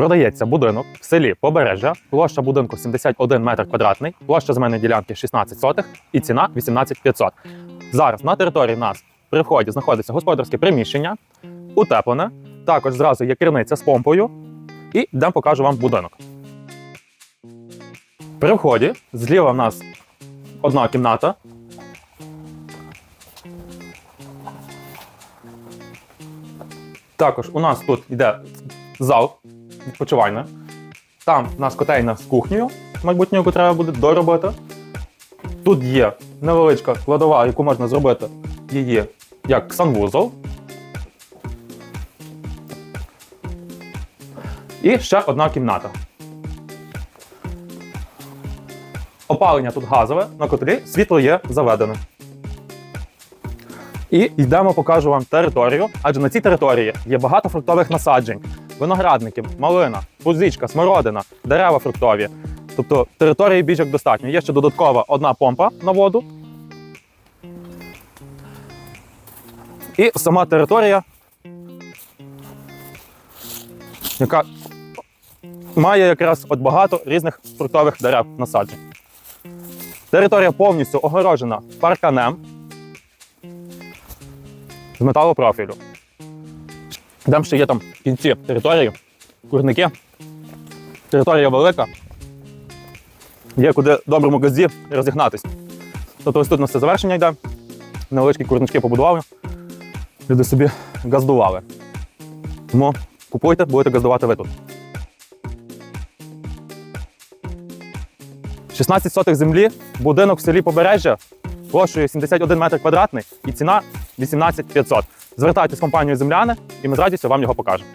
Продається будинок в селі Побережжя, площа будинку 71 метр квадратний, площа земельної ділянки 16 сотих і ціна 18 500. Зараз на території нас при вході знаходиться господарське приміщення, утеплене. Також зразу є керниця з помпою. І йдемо покажу вам будинок. При вході зліва в нас одна кімната. Також у нас тут йде зал відпочивальний. Там у нас котельня з кухнею, майбутнього, яку треба буде доробити. Тут є невеличка кладова, яку можна зробити її як санвузол. І ще одна кімната. Опалення тут газове, на котрі світло є заведене. І йдемо, покажу вам територію, адже на цій території є багато фруктових насаджень, виноградники, малина, пузичка, смородина, дерева фруктові. Тобто території як достатньо. Є ще додаткова одна помпа на воду. І сама територія, яка має якраз от багато різних фруктових дерев насаджень. Територія повністю огорожена парканем з металопрофілю. Там ще є там в кінці території, курники. Територія велика. Є куди доброму газді розігнатись. Тобто ось тут на все завершення йде. Невеличкі курнички побудували. Люди собі газдували. Тому купуйте, будете газдувати ви тут. 16 сотих землі, будинок в селі Побережжя, площею 71 метр квадратний і ціна 18 500. Звертайтесь в компанію Земляни, і ми з радістю вам його покажемо.